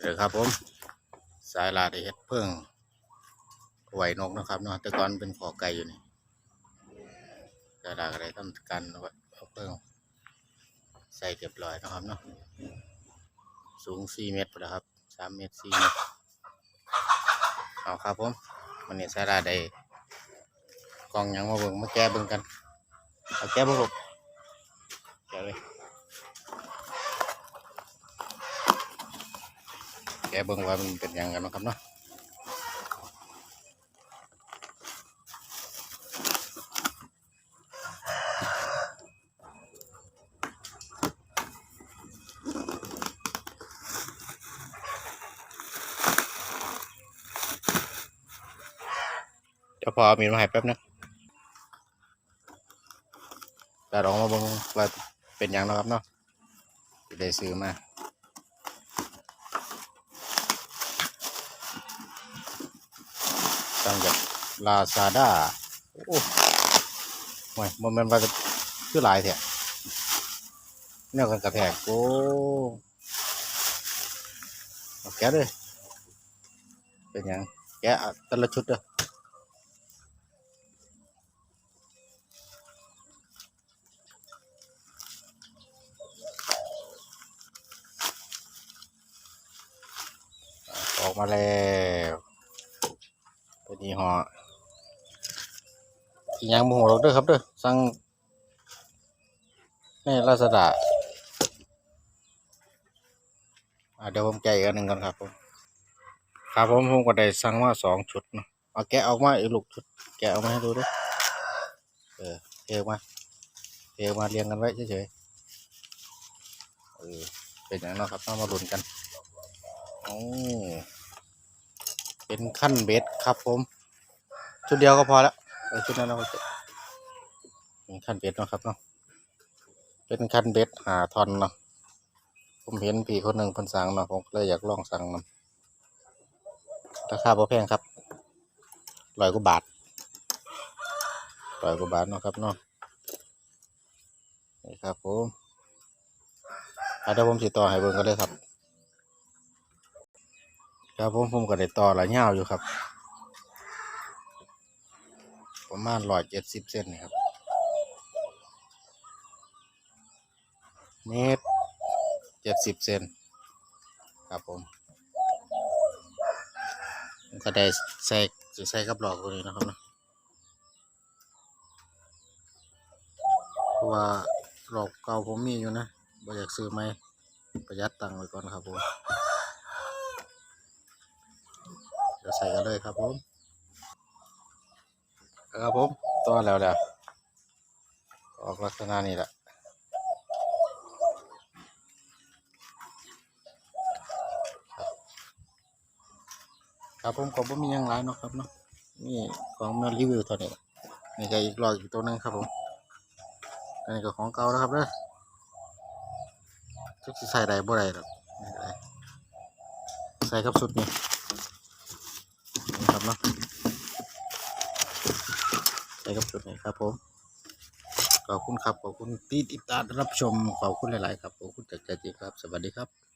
เออครับผม สายลาดเฮ็ดเพิ่งไหวนกนะครับเนาะแต่ก่อนเป็นขอไก่อยู่นี่สายลาก็ได้ทำการเอาเพิ่งใส่เรียบร้อยนะครับเนาะสูงสี่เมตรพุ่นละครับสามเมตรสี่เมตรเอาครับผมวันนี้สายลาได้กองหยังมาเบิ่งมาแก้เบิ่งกันเอาแก้เบิ่งลูกแก้เลย แกเบิ่งว่ามันเป็นยังกันนะครับเนาะเดี๋ยวพอเอมีดมาให้แป๊บนึงแต่ลองมาเบิ่งว่าเป็นยังเนาะครับเนาะได้ซื้อมา สั่งจากลาซาด้าโอ้ไม่มันมันว่าจะคือหลายแท้แนวกันกระแทกโอ้เอาแกะเลยเป็นหยังแกะเอาแต่ละชุดเด้อออกมาแล้ว เป็นยี่ห้ออีกอย่างโมโหเราด้อครับเด้อสั่งในลาซาด้าอ่าเดี๋ยวผมแกะอีกอันหนึ่งก่อนครับผมครับผมผมก็ได้สั่งมาสองชุดเนาะเอาแกะออกมาอีกลูกชุด แกะออกมาให้ดูด้วยเออเทมาเทมาเรียงกันไว้เฉยๆเออเป็นอย่างนั้นครับต้องมาลุ้นกันโอ้ เป็นขั้นเบสครับผม ชุดเดียวก็พอแล้วชุดนั้นเราก็จะเป็นขั้นเบสเนาะครับเนาะเป็นขั้นเบสหาทอนเนาะผมเห็นพี่คนหนึ่งคนสั่งเนาะผมเลยอยากลองสั่งมันราคาพอแพงครับร้อยกว่าบาทร้อยกว่าบาทเนาะครับเนาะนี่ครับผมอะเดี๋ยวผมสิดต่อให้เบิ่งกันเลยครับ ครับผมผมก็ได้ต่อหลายยาอยู่ครับ ประมาณร้อยเจ็ดสิบเซนนี่ครับ เมตรเจ็ดสิบเซนครับผมผมก็ได้ใส่สิใส่กับหลอกตัวนี้นะครับเนาะเพราะว่าหลอกเก่าผมมีอยู่นะบ่อยากซื้อไหมประหยัดตังค์ไว้ก่อนครับผม เดี๋ยว ใส่กันเลยครับผมครับผมตัวแล้วแล้วออกลักษณะนี้แหละครับผมก็บ่มียังหลายเนาะครับเนาะนี่ของมารีวิวเท่านี้นี่ก็อีกรอยอีกตัวนึงครับผมอันนี้ก็ของเก่าแล้วครับเด้อจักสิใส่ได้บ่ได้หรอกใส่กับสุดนี่ นี่ครับเนาะไปกับจุดไหนครับผมขอบคุณครับขอบคุณที่ติดตามรับชมขอบคุณหลาย ๆ ครับขอบคุณจากใจจริงครับ สวัสดีครับ